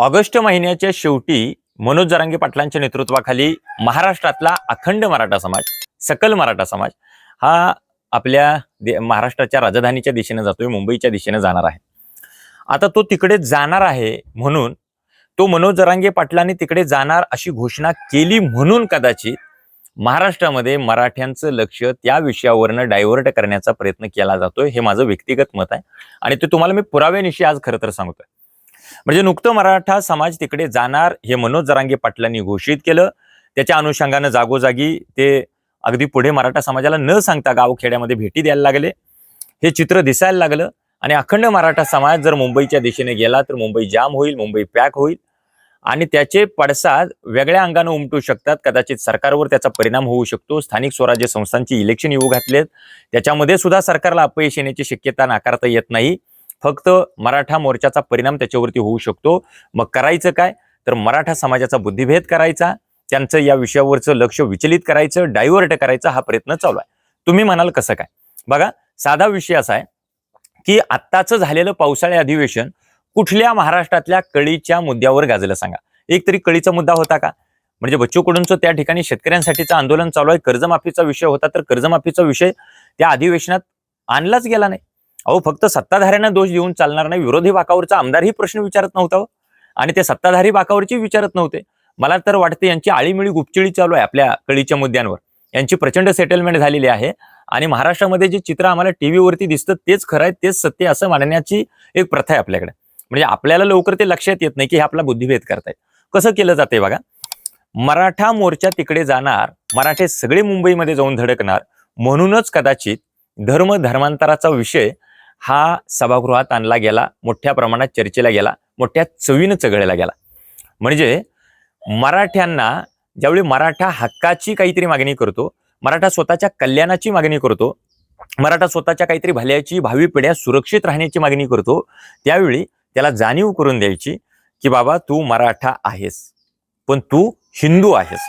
August महिन्याच्या शेवटी मनोज जरांगे पाटलांच्या नेतृत्वाखाली महाराष्ट्रातला अखंड मराठा समाज सकल मराठा समाज हा आपल्या महाराष्ट्राच्या राजधानीच्या दिशेने जातोय मुंबईच्या दिशेने जाणार आहे. आता तो तिकडे जाणार आहे म्हणून तो मनोज जरांगे पाटलांनी तिकडे जाणार अशी घोषणा केली म्हणून कदाचित महाराष्ट्रामध्ये मराठ्यांचं लक्ष त्या विषयावरनं डायव्हर्ट करण्याचा प्रयत्न केला जातोय हे माझं व्यक्तिगत मत आहे. आणि ते तुम्हाला मी पुराव्यानिशी आज खरं तर सांगतोय. म्हणजे नुकतं मराठा समाज तिकडे जाणार हे मनोज जरांगे पाटलांनी घोषित केलं. त्याच्या अनुषंगानं जागोजागी ते अगदी पुढे मराठा समाजाला न सांगता गावखेड्यामध्ये भेटी द्यायला लागले. हे चित्र दिसायला लागलं आणि अखंड मराठा समाज जर मुंबईच्या दिशेने गेला तर मुंबई जाम होईल मुंबई पॅक होईल. आणि त्याचे पडसाद वेगळ्या अंगानं उमटू शकतात. कदाचित सरकारवर त्याचा परिणाम होऊ शकतो. स्थानिक स्वराज्य संस्थांची इलेक्शन येऊ घातलेत. त्याच्यामध्ये सुद्धा सरकारला अपयश येण्याची शक्यता नाकारता येत नाही. फक्त मराठा मोर्चाचा परिणाम त्याच्यावरती होऊ शकतो. मग करायचं काय? तर मराठा समाजाचा बुद्धिभेद करायचा त्यांचं या विषयावरचं लक्ष विचलित करायचं डायव्हर्ट करायचा हा प्रयत्न चालू आहे. तुम्ही म्हणाल कसं काय? बघा साधा विषय असा आहे की आत्ताचं झालेलं पावसाळी अधिवेशन कुठल्या महाराष्ट्रातल्या कळीच्या मुद्द्यावर गाजलं सांगा. एक तरी कळीचा मुद्दा होता का? म्हणजे बच्चू कडूंचं त्या ठिकाणी शेतकऱ्यांसाठीचं आंदोलन चालू आहे कर्जमाफीचा विषय होता तर कर्जमाफीचा विषय त्या अधिवेशनात आणलाच गेला नाही. अहो फक्त सत्ताधाऱ्यांना दोष देऊन चालणार नाही. विरोधी बाकावरचा आमदारही प्रश्न विचारत नव्हता हो. आणि ते सत्ताधारी बाकावरची विचारत नव्हते. मला तर वाटते यांची आळीमिळी गुपचिळी चालू आहे आपल्या कळीच्या मुद्द्यांवर. यांची प्रचंड सेटलमेंट झालेली आहे. आणि महाराष्ट्रामध्ये जे चित्र आम्हाला टीव्हीवरती दिसतं तेच खरं आहे तेच सत्य असं मानण्याची एक प्रथा आहे आपल्याकडे. म्हणजे आपल्याला लवकर ते लक्षात येत नाही की हे आपला बुद्धिभेद करतायत. कसं केलं जाते बघा? मराठा मोर्चा तिकडे जाणार मराठे सगळे मुंबईमध्ये जाऊन धडकणार म्हणूनच कदाचित धर्म धर्मांतराचा विषय हा सभागृहात आणला गेला मोठ्या प्रमाणात चर्चेला गेला मोठ्या चवीनं चघळला गेला. म्हणजे मराठ्यांना ज्यावेळी मराठा हक्काची काहीतरी मागणी करतो मराठा स्वतःच्या कल्याणाची मागणी करतो मराठा स्वतःच्या काहीतरी भल्याची भावी पिढ्या सुरक्षित राहण्याची मागणी करतो त्यावेळी त्याला जाणीव करून द्यायची की बाबा तू मराठा आहेस पण तू हिंदू आहेस.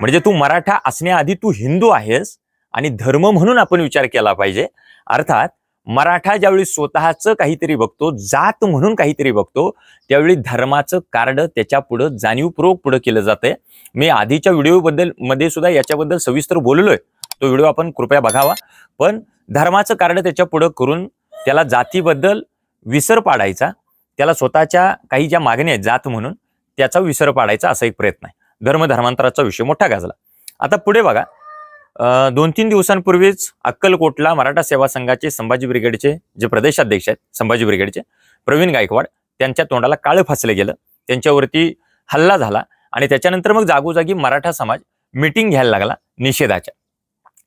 म्हणजे तू मराठा असण्याआधी तू हिंदू आहेस आणि धर्म म्हणून आपण विचार केला पाहिजे. अर्थात मराठा ज्यावेळी स्वतःचं काहीतरी बघतो जात म्हणून काहीतरी बघतो त्यावेळी धर्माचं कार्ड त्याच्या पुढं जाणीवपूर्वक पुढं केलं जातंय. मी आधीच्या व्हिडिओ बद्दलमध्ये सुद्धा याच्याबद्दल सविस्तर बोललोय. तो व्हिडिओ आपण कृपया बघावा. पण धर्माचं कार्ड त्याच्या पुढं करून त्याला जातीबद्दल विसर पाडायचा त्याला स्वतःच्या काही ज्या मागण्या आहेत जात म्हणून त्याचा विसर पाडायचा असा एक प्रयत्न आहे. धर्म धर्मांतराचा विषय मोठा गाजला. आता पुढे बघा. दोन तीन दिवसांपूर्वीच अक्कलकोटला मराठा सेवा संघाचे संभाजी ब्रिगेडचे जे प्रदेशाध्यक्ष आहेत संभाजी ब्रिगेडचे प्रवीण गायकवाड त्यांच्या तोंडाला काळं फासलं गेलं. त्यांच्यावरती हल्ला झाला आणि त्याच्यानंतर मग जागोजागी मराठा समाज मिटिंग घ्यायला लागला निषेधाच्या.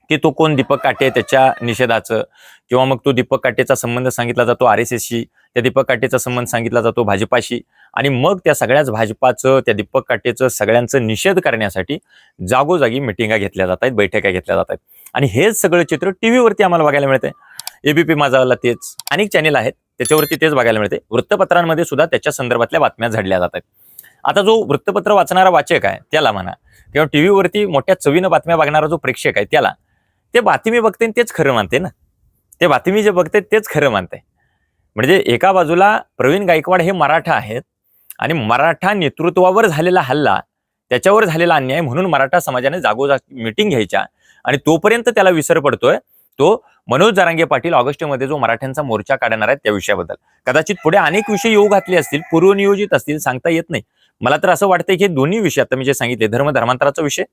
की तो कोण दीपक काटे त्याच्या निषेधाचं? किंवा मग तो दीपक काटेचा संबंध सांगितला जातो आर एस एसशी त्या दीपक काटेचा संबंध सांगितला जातो भाजपाशी. आणि मग त्या सगळ्याच भाजपाचं त्या दीपक काटेचं सगळ्यांचं निषेध करण्यासाठी जागोजागी मिटिंगा घेतल्या जात आहेत बैठका घेतल्या जात आहेत. आणि हेच सगळं चित्र टीव्हीवरती आम्हाला बघायला मिळतंय. एबीपी माझाला तेच अनेक चॅनेल आहेत त्याच्यावरती तेच बघायला मिळते वृत्तपत्रांमध्ये सुद्धा त्याच्या संदर्भातल्या बातम्या झडल्या जात आता जो वृत्तपत्र वाचणारा वाचक आहे त्याला म्हणा किंवा टीव्हीवरती मोठ्या चवीनं बातम्या बघणारा जो प्रेक्षक आहे त्याला ते बातमी बघते तेच खरं मानते ना. ते बातमी जे बघते तेच खरं मानते. म्हणजे एका बाजूला प्रवीण गायकवाड हे मराठा आहेत आणि मराठा नेतृत्वावर झालेला हल्ला त्याच्यावर झालेला अन्याय म्हणून मराठा समाजाने जागोजागी मिटिंग घ्यायच्या आणि तोपर्यंत त्याला विसर पडतोय तो मनोज जरांगे पाटील ऑगस्टमध्ये जो मराठ्यांचा मोर्चा काढणार आहे त्या विषयाबद्दल. कदाचित पुढे अनेक विषय येऊ घातले असतील पूर्वनियोजित असतील सांगता येत नाही. मला तर असं वाटतंय की हे दोन्ही विषय आता मी जे सांगितले धर्म धर्मांतराचा विषय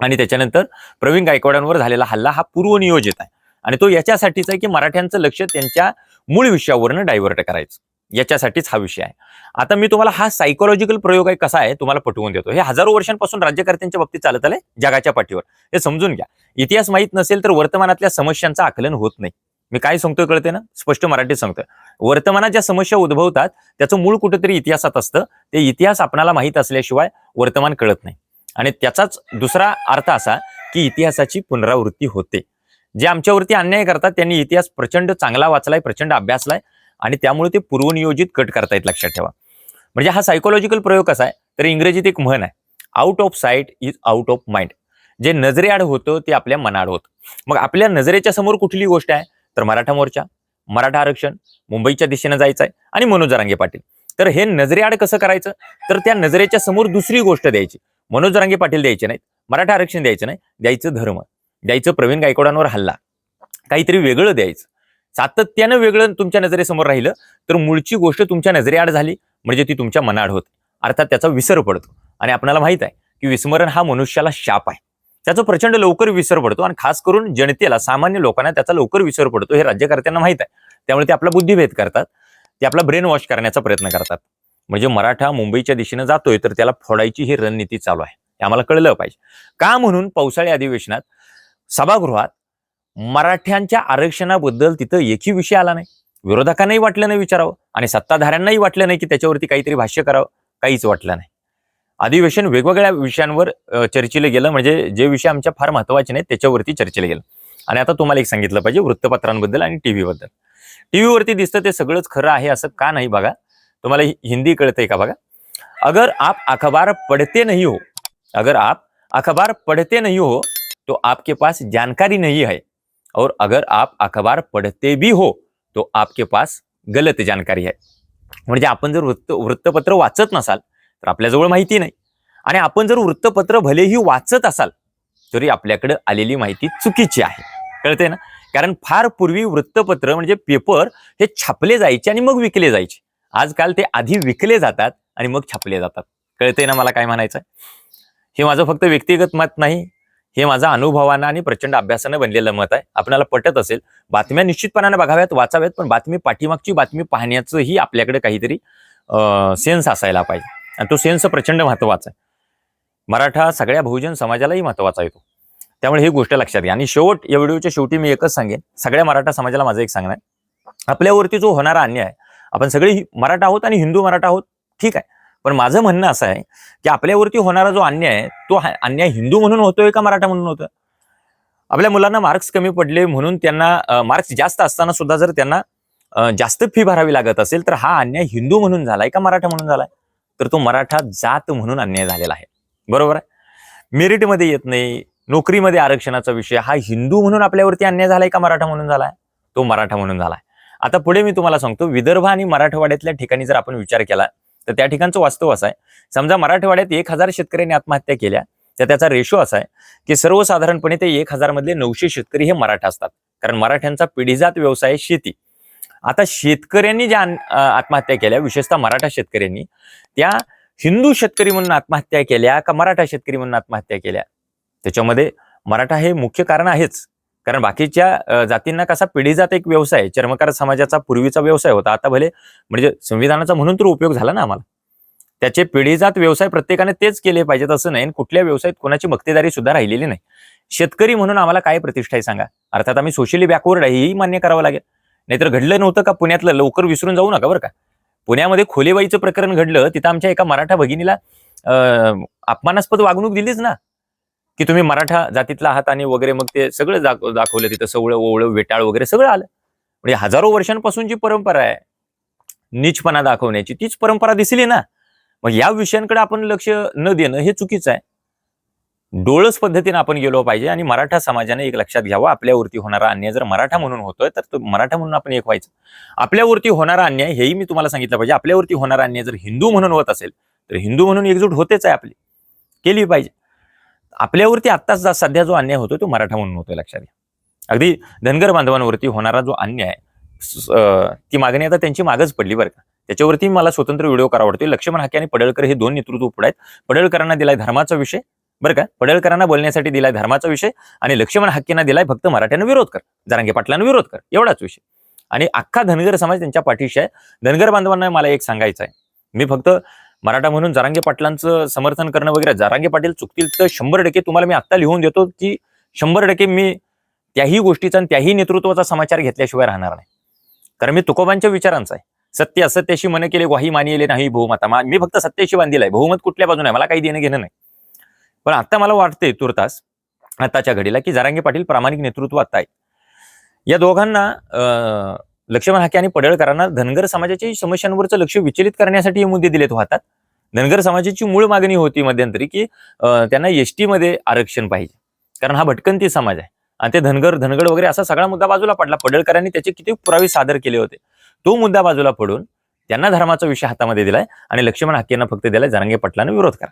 आणि त्याच्यानंतर प्रवीण गायकवाडांवर झालेला हल्ला हा पूर्वनियोजित आहे. आणि तो याच्यासाठीच आहे की मराठ्यांचं लक्ष त्यांच्या मूळ विषयावरनं डायव्हर्ट करायचं. याच्यासाठीच हा विषय आहे. आता मी तुम्हाला हा सायकोलॉजिकल प्रयोग आहे कसा आहे तुम्हाला पटवून देतो. हे हजारो वर्षांपासून राज्यकर्त्यांच्या बाबतीत चालत आलंय जगाच्या पाठीवर. हे समजून घ्या. इतिहास माहीत नसेल तर वर्तमानातल्या समस्यांचं आकलन होत नाही. मी काय सांगतोय कळते ना? स्पष्ट मराठीत सांगतोय. वर्तमानात ज्या समस्या उद्भवतात त्याचं मूळ कुठेतरी इतिहासात असतं. ते इतिहास आपणाला माहीत असल्याशिवाय वर्तमान कळत नाही. आणि त्याचाच दुसरा अर्थ असा की इतिहासाची पुनरावृत्ती होते. जे आमच्यावरती अन्याय करतात त्यांनी इतिहास प्रचंड चांगला वाचलाय प्रचंड अभ्यासलाय आणि त्यामुळे ते पूर्वनियोजित कट करता येत लक्षात ठेवा. म्हणजे हा सायकोलॉजिकल प्रयोग कसा आहे? तर इंग्रजीत एक म्हण आहे out of sight is out of mind जे नजरेआड होतं ते आपल्या मनाआड होतं. मग आपल्या नजरेच्या समोर कुठली गोष्ट आहे? तर मराठा मोर्चा मराठा आरक्षण मुंबईच्या दिशेनं जायचं आहे आणि मनोज जरांगे पाटील. तर हे नजरेआड कसं करायचं? तर त्या नजरेच्या समोर दुसरी गोष्ट द्यायची. मनोज रांगे पाटील द्यायचे नाहीत. मराठा आरक्षण द्यायचं नाही. द्यायचं धर्म. द्यायचं प्रवीण गायकवाडांवर हल्ला. काहीतरी वेगळं द्यायचं. सातत्यानं वेगळं तुमच्या नजरेसमोर राहिलं तर मूळची गोष्ट तुमच्या नजरेआड झाली म्हणजे ती तुमच्या मनाआड होते. अर्थात त्याचा विसर पडतो. आणि आपल्याला माहीत आहे की विस्मरण हा मनुष्याला शाप आहे. त्याचा प्रचंड लवकर विसर पडतो आणि खास करून जनतेला सामान्य लोकांना त्याचा लवकर विसर पडतो हे राज्यकर्त्यांना माहीत आहे. त्यामुळे ते आपला बुद्धिभेद करतात. ते आपला ब्रेन वॉश करण्याचा प्रयत्न करतात. म्हणजे मराठा मुंबईच्या दिशेने जातोय तर त्याला फोडायची ही रणनीती चालू आहे. हे आम्हाला कळलं पाहिजे. का म्हणून पावसाळी अधिवेशनात सभागृहात मराठ्यांच्या आरक्षणाबद्दल तिथं एकही विषय आला नाही? विरोधकांनाही वाटलं नाही विचारावं आणि सत्ताधाऱ्यांनाही वाटलं नाही की त्याच्यावरती काहीतरी भाष्य करावं? काहीच वाटलं नाही. अधिवेशन वेगवेगळ्या विषयांवर अ, गेलं. म्हणजे जे विषय आमच्या फार महत्त्वाचे नाहीत त्याच्यावरती चर्चेला गेलं. आणि आता तुम्हाला एक सांगितलं पाहिजे वृत्तपत्रांबद्दल आणि टीव्ही बद्दल टीव्हीवरती दिसतं ते सगळंच खरं आहे असं का नाही बघा? तुम्हाला हिंदी कळतंय का बघा? अगर आप अखबार पढ़ते नहीं हो अगर आप अखबार पढ़ते नहीं हो तो आपके पास जानकारी नहीं है। और अगर आप अखबार पढ़ते भी हो तो आपके पास गलत जानकारी आहे म्हणजे आपण जर वृत्त वृत्तपत्र वाचत नसाल तर आपल्याजवळ माहिती नाही. आणि आपण जर वृत्तपत्र भलेही वाचत असाल तरी आपल्याकडे आलेली माहिती चुकीची आहे. कळते ना? कारण फार पूर्वी वृत्तपत्र म्हणजे पेपर हे छापले जायचे आणि मग विकले जायचे. आजकाल ते आधी विकले जातात आणि मग छापले जातात. कळते ना मला काय म्हणायचं हे माझं फक्त व्यक्तिगत मत नाही हे माझं अनुभवानं आणि प्रचंड अभ्यासानं बनलेलं मत आहे. आपल्याला पटत असेल बातम्या निश्चितपणाने बघाव्यात वाचाव्यात पण बातमी पाठीमागची बातमी पाहण्याचंही आपल्याकडे काहीतरी सेन्स असायला पाहिजे. आणि तो सेन्स प्रचंड महत्त्वाचा आहे. मराठा सगळ्या बहुजन समाजालाही महत्त्वाचा येतो. त्यामुळे ही गोष्ट लक्षात घ्या. आणि शेवट या व्हिडिओच्या शेवटी मी एकच सांगेन. सगळ्या मराठा समाजाला माझं एक सांगणं आहे. आपल्यावरती जो होणारा अन्याय आहे आपण सगळे मराठा आहोत आणि हिंदू मराठा आहोत ठीक आहे. पण माझं म्हणणं असं आहे की आपल्यावरती होणारा जो अन्याय आहे तो अन्याय हिंदू म्हणून होतोय का मराठा म्हणून होतोय? आपल्या मुलांना मार्क्स कमी पडले म्हणून त्यांना मार्क्स जास्त असताना सुद्धा जर त्यांना जास्त फी भरावी लागत असेल तर हा अन्याय हिंदू म्हणून झालाय का मराठा म्हणून झालाय? तर तो मराठा जात म्हणून अन्याय झालेला आहे. बरोबर आहे? मेरिटमध्ये येत नाही नोकरीमध्ये आरक्षणाचा विषय हा हिंदू म्हणून आपल्यावरती अन्याय झालाय का मराठा म्हणून झालाय? तो मराठा म्हणून झालाय. आता पुढे मी तुम्हाला सांगतो विदर्भ आणि मराठवाड्यातल्या ठिकाणी जर आपण विचार केला तर त्या ठिकाणचं वास्तव असं आहे. समजा मराठवाड्यात एक हजार शेतकऱ्यांनी आत्महत्या केल्या तर त्याचा रेशो असा आहे की सर्वसाधारणपणे ते एक हजार मधले नऊशे शेतकरी हे मराठा असतात. कारण मराठ्यांचा पिढीजात व्यवसाय शेती. आता शेतकऱ्यांनी ज्या आत्महत्या केल्या विशेषतः मराठा शेतकऱ्यांनी त्या हिंदू शेतकरी म्हणून आत्महत्या केल्या का मराठा शेतकरी म्हणून आत्महत्या केल्या? त्याच्यामध्ये मराठा हे मुख्य कारण आहेच. कारण बाकीच्या जातींना कसा पिढीजात एक व्यवसाय चर्मकार समाजाचा पूर्वीचा व्यवसाय होता. आता भले म्हणजे संविधानाचा म्हणून तर उपयोग झाला ना आम्हाला. त्याचे पिढीजात व्यवसाय प्रत्येकाने तेच केले पाहिजेत असं नाही. कुठल्या व्यवसायात कोणाची मक्तेदारी सुद्धा राहिलेली नाही. शेतकरी म्हणून आम्हाला काय प्रतिष्ठा आहे सांगा? अर्थात आम्ही सोशली बॅकवर्ड आहे हेही मान्य करावं लागेल. नाहीतर घडलं नव्हतं का पुण्यातलं? लवकर विसरून जाऊ नका बरं का. पुण्यामध्ये खोलेबाईचं प्रकरण घडलं तिथं आमच्या एका मराठा भगिनीला अपमानास्पद वागणूक दिलीच ना. की तुम्ही मराठा जातीतला आहात आणि वगैरे मग ते सगळं दाखवलं तिथं सवळं ओवळं वेटाळ वगैरे सगळं आलं. म्हणजे हजारो वर्षांपासून जी परंपरा आहे नीचपणा दाखवण्याची तीच परंपरा दिसली ना. मग या विषयांकडे आपण लक्ष न देणं हे चुकीचं आहे. डोळस पद्धतीने आपण गेलो पाहिजे आणि मराठा समाजाने एक लक्षात घ्यावं आपल्यावरती होणारा अन्याय जर मराठा म्हणून होतोय तर तो मराठा म्हणून आपण एक व्हायचं. आपल्यावरती होणारा अन्याय हेही मी तुम्हाला सांगितलं पाहिजे. आपल्यावरती होणारा अन्याय जर हिंदू म्हणून होत असेल तर हिंदू म्हणून एकजूट होतेच आहे आपली. केली पाहिजे. आपल्यावरती आत्ताच जा- सध्या जो अन्याय होतो तो मराठा म्हणून होतोय लक्षात घ्या. अगदी धनगर बांधवांवरती होणारा जो अन्याय आहे, ती मागणी आता त्यांची मागच पडली बरं का. त्याच्यावरती मला स्वतंत्र व्हिडिओ करावा वाटतोय लक्ष्मण हाके आणि पडळकर हे दोन नेतृत्व पुढे आहेत. पडळकरांना दिलाय धर्माचा विषय बरं का? पडळकरांना बोलण्यासाठी दिलाय धर्माचा विषय आणि लक्ष्मण हाकेंना दिलाय फक्त मराठ्यांना विरोध कर. जरांगे पाटलांना विरोध कर. एवढाच विषय. आणि अख्खा धनगर समाज त्यांच्या पाठीशी आहे. धनगर बांधवांना मला एक सांगायचं आहे मी फक्त मराठा म्हणून जारांगे पाटलांचं समर्थन करणं वगैरे जारांगे पाटील चुकतील तर शंभर टक्के तुम्हाला मी आत्ता लिहून देतो की शंभर टक्के मी त्याही गोष्टीचा आणि त्याही नेतृत्वाचा समाचार घेतल्याशिवाय राहणार नाही. कारण मी तुकोबांच्या विचारांचा आहे. सत्य असत्याशी मन केले ग्वाही मानिले नाही बहुमता. मी फक्त सत्याशी बांधील आहे. बहुमत कुठल्या बाजूने आहे? मला काही देणं घेणं नाही. पण आता मला वाटते तुर्तास आताच्या घडीला की जारांगे पाटील प्रामाणिक नेतृत्व आता आहे या दोघांना लक्ष्मण हाके आणि पडळकरांना धनगर समाजाच्या समस्यांवरचं लक्ष विचलित करण्यासाठी हे मुद्दे दिलेत होतात धनगर समाजाची मूळ मागणी होती मध्यंतरी की त्यांना एसटी मध्ये आरक्षण पाहिजे. कारण हा भटकंती समाज आहे. आणि ते धनगर धनगड वगैरे असा सगळा मुद्दा बाजूला पडला. पडळकरांनी त्याचे किती पुरावे सादर केले होते. तो मुद्दा बाजूला पडून त्यांना धर्माचा विषय हातामध्ये दिलाय आणि लक्ष्मण हाकेंना फक्त दिलाय जरांगे पाटलांना विरोध करा.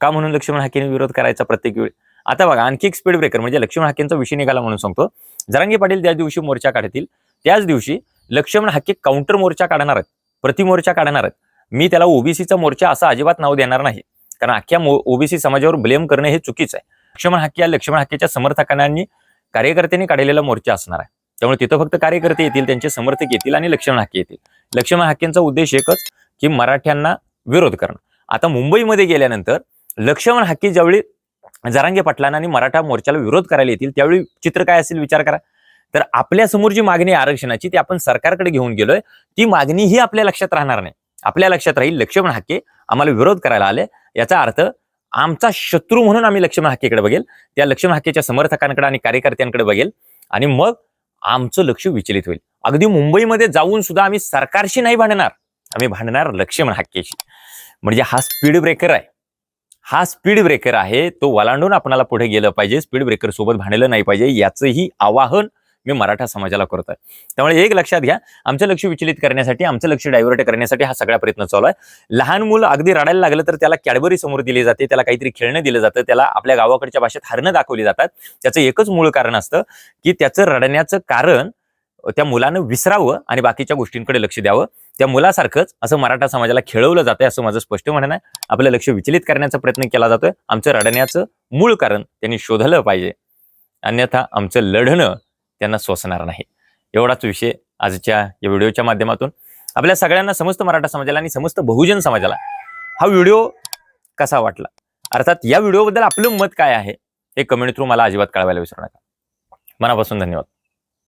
का म्हणून लक्ष्मण हाकेने विरोध करायचा प्रत्येक वेळी? आता बघा आणखी एक स्पीड ब्रेकर म्हणजे लक्ष्मण हाकेंचा विषय निघाला म्हणून सांगतो. जरांगे पाटील त्या दिवशी मोर्चा काढतील. त्याच दिवशी लक्ष्मण हक्के काउंटर मोर्चा काढणार आहेत. प्रतिमोर्चा काढणार आहेत. मी त्याला ओबीसीचा मोर्चा असं अजिबात नाव देणार नाही. कारण अख्ख्या ओबीसी समाजावर ब्लेम करणे हे चुकीचं आहे. लक्ष्मण हाके या लक्ष्मण हाकेच्या समर्थकांनी कार्यकर्त्यांनी काढलेला मोर्चा असणार आहे. त्यामुळे तिथं फक्त कार्यकर्ते येतील त्यांचे समर्थक येतील आणि लक्ष्मण हाके येतील. लक्ष्मण हाकेंचा उद्देश एकच की मराठ्यांना विरोध करणं. आता मुंबईमध्ये गेल्यानंतर लक्ष्मण हाके ज्यावेळी जरांगे पाटलांना आणि मराठा मोर्चाला विरोध करायला येतील त्यावेळी चित्र काय असेल विचार करा. तर आपल्यासमोर जी मागणी आरक्षणाची ती आपण सरकारकडे घेऊन गेलोय. ती मागणी ही आपल्या लक्षात राहणार नाही. आपल्या लक्षात राहील लक्ष्मण हाके आम्हाला विरोध करायला आले. याचा अर्थ आमचा शत्रू म्हणून आम्ही लक्ष्मण हाकेकडे बघेल. त्या लक्ष्मण हाकेच्या समर्थकांकडे आणि कार्यकर्त्यांकडे बघेल. आणि मग आमचं लक्ष विचलित होईल. अगदी मुंबईमध्ये जाऊन सुद्धा आम्ही सरकारशी नाही भांडणार. आम्ही भांडणार लक्ष्मण हाकेशी. म्हणजे हा स्पीड ब्रेकर आहे. हा स्पीड ब्रेकर आहे. तो वलांडून आपणाला पुढे गेलं पाहिजे. स्पीड ब्रेकर सोबत भांडलं नाही पाहिजे. याचंही आवाहन मी मराठा समाजाला करतोय. त्यामुळे एक लक्षात घ्या. आमचं लक्ष विचलित करण्यासाठी आमचं लक्ष डायव्हर्ट करण्यासाठी हा सगळा प्रयत्न चालू आहे. लहान मुलं अगदी रडायला लागलं तर त्याला कॅडबरी समोर दिली जाते त्याला काहीतरी खेळणं दिलं जातं त्याला आपल्या गावाकडच्या भाषेत हरणं दाखवली जातात. त्याचं एकच मूळ कारण असतं की त्याचं रडण्याचं कारण त्या मुलानं विसरावं आणि बाकीच्या गोष्टींकडे लक्ष द्यावं. त्या मुलासारखंच असं मराठा समाजाला खेळवलं जातंय असं माझं स्पष्ट म्हणणं आहे. आपलं लक्ष विचलित करण्याचा प्रयत्न केला जातोय. आमचं रडण्याचं मूळ कारण त्यांनी शोधलं पाहिजे. अन्यथा आमचं लढणं त्यांना सोसणार नाही. एवढाच विषय आजच्या या व्हिडिओच्या माध्यमातून. आपल्या सगळ्यांना समस्त मराठा समाजाला आणि समस्त बहुजन समाजाला हा व्हिडिओ कसा वाटला? अर्थात या व्हिडिओबद्दल आपलं मत काय आहे? हे कमेंट थ्रू मला अजिबात कळवायला विसरू नका. मनापासून धन्यवाद.